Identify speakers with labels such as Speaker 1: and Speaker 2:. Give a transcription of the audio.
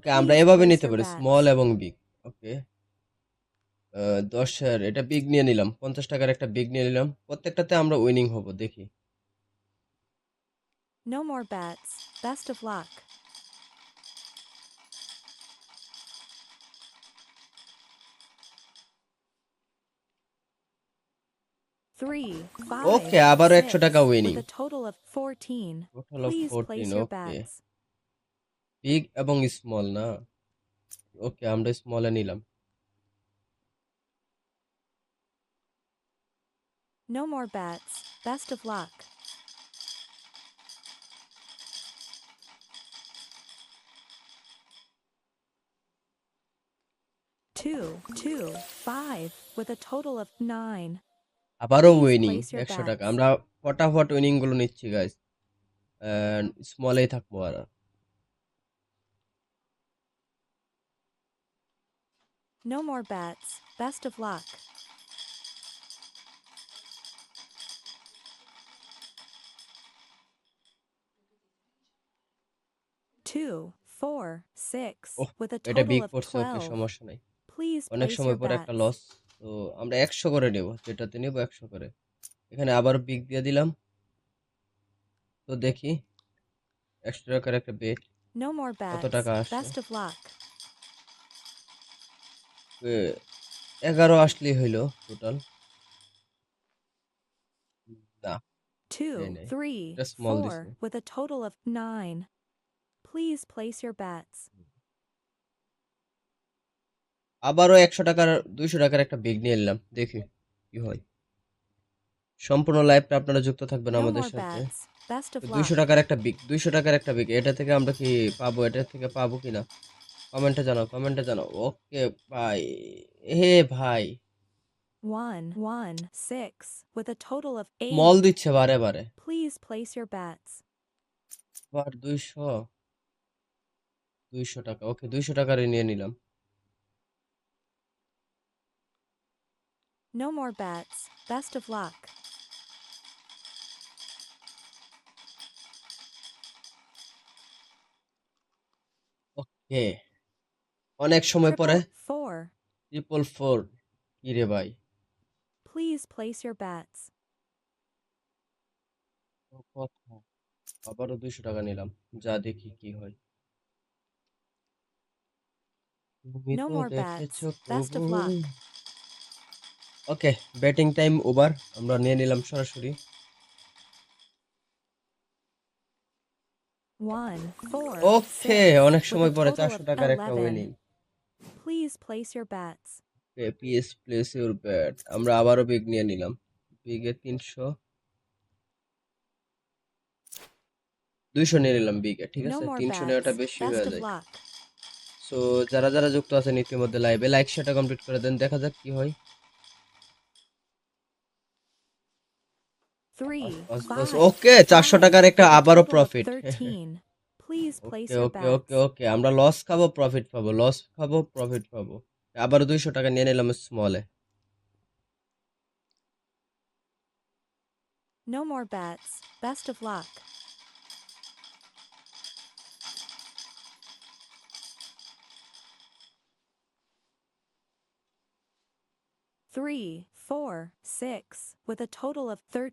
Speaker 1: ওকে আমরা এভাবে নিতে পারি. স্মল এবং বিগ ওকে দশের এটা বিগ নিয়ে নিলাম পঞ্চাশ টাকার একটা বিগ নিয়ে নিলাম প্রত্যেকটাতে আমরা উইনিং হব দেখি
Speaker 2: No more bets. Best of luck.
Speaker 1: Okay আবারও একশো টাকা winning
Speaker 2: with a total of 14. Total of
Speaker 1: fourteen
Speaker 2: okay.
Speaker 1: Big এবং স্মল না ওকে আমরা স্মলে নিলাম
Speaker 2: No more bets. Best of luck. Two, two, five, with a total of nine.
Speaker 1: আবারও
Speaker 2: Please
Speaker 1: winning
Speaker 2: place your
Speaker 1: একশো টাকা
Speaker 2: bets.
Speaker 1: আমরা ফটাফট উইনিং গুলো নিচ্ছি গাইস স্মলেই থাকবো আর
Speaker 2: No more bets. Best of luck. Two, four, six,
Speaker 1: oh
Speaker 2: with a total
Speaker 1: big
Speaker 2: of
Speaker 1: পড়ছে ওকে
Speaker 2: 12.
Speaker 1: সমস্যা নাই
Speaker 2: Please
Speaker 1: অনেক সময়
Speaker 2: your
Speaker 1: একটা লস তো আমরা একশো করে নেব যেটাতে নেব একশো করে এখানে আবার বিগ দিয়ে দিলাম তো দেখি একশো টাকার একটা বেট কত. টাকা আসছে এগারো আসলেই হইল টোটাল না
Speaker 2: Two,
Speaker 1: নেই নেই।
Speaker 2: three, four, with a total of nine. Please place your bets.
Speaker 1: আবারও একশো টাকার দুইশো টাকার একটা বিগ নিয়ে এলাম। দেখি কি হয়। সম্পূর্ণ লাইভটা আপনারা যুক্ত থাকবেন আমাদের সাথে। দুইশো টাকার একটা বিগ দুইশো টাকার একটা বিগ এটা থেকে আমরা কি পাবো এটা থেকে পাবো কিনা? কমেন্টে জানাও কমেন্টে জানাও ওকে ভাই হে ভাই
Speaker 2: One, one, six, with a total of
Speaker 1: মল দিচ্ছে বারে বারে
Speaker 2: Please place your bets.
Speaker 1: আবার দুইশো দুইশো টাকা ওকে দুইশো টাকারই নিয়ে নিলাম
Speaker 2: No more bets. Best of luck.
Speaker 1: ওকে অনেক সময় পরে ট্রিপল ফোর কি রে ভাই?
Speaker 2: Please bets.
Speaker 1: ও কথা। আবারও দুইশো টাকা নিলাম। যা দেখি কি হয়. ওকে ব্যাটিং টাইম ওভার আমরা নিয়ে নিলাম সরাসরি। ওকে অনেক সময় পরে চারশো টাকার একটা
Speaker 2: winning. Please place your bets.
Speaker 1: Please place your bet আমরা আবারও বিগ নিয়ে নিলাম বিগে তিনশো। দুইশো নিয়ে নিলাম বিগে ঠিক আছে? তিনশো নেওয়াটা. বেশি হয়ে যায়. সো যারা যারা যুক্ত আছেন ইতিমধ্যে লাইভে লাইক সেটা কমপ্লিট করে দেন দেখা যাক কি হয়। ওকে চারশো টাকার একটা আবারও profit
Speaker 2: thirteen. Please place
Speaker 1: okay
Speaker 2: your
Speaker 1: okay okay
Speaker 2: bets.
Speaker 1: ওকে আমরা লস খাবো প্রফিট পাবো লস খাবো প্রফিট পাবো আবারও দুইশো টাকা নিয়ে নিলাম স্মলে
Speaker 2: No more bets. Best of luck. Three, four, six, with a total of 13.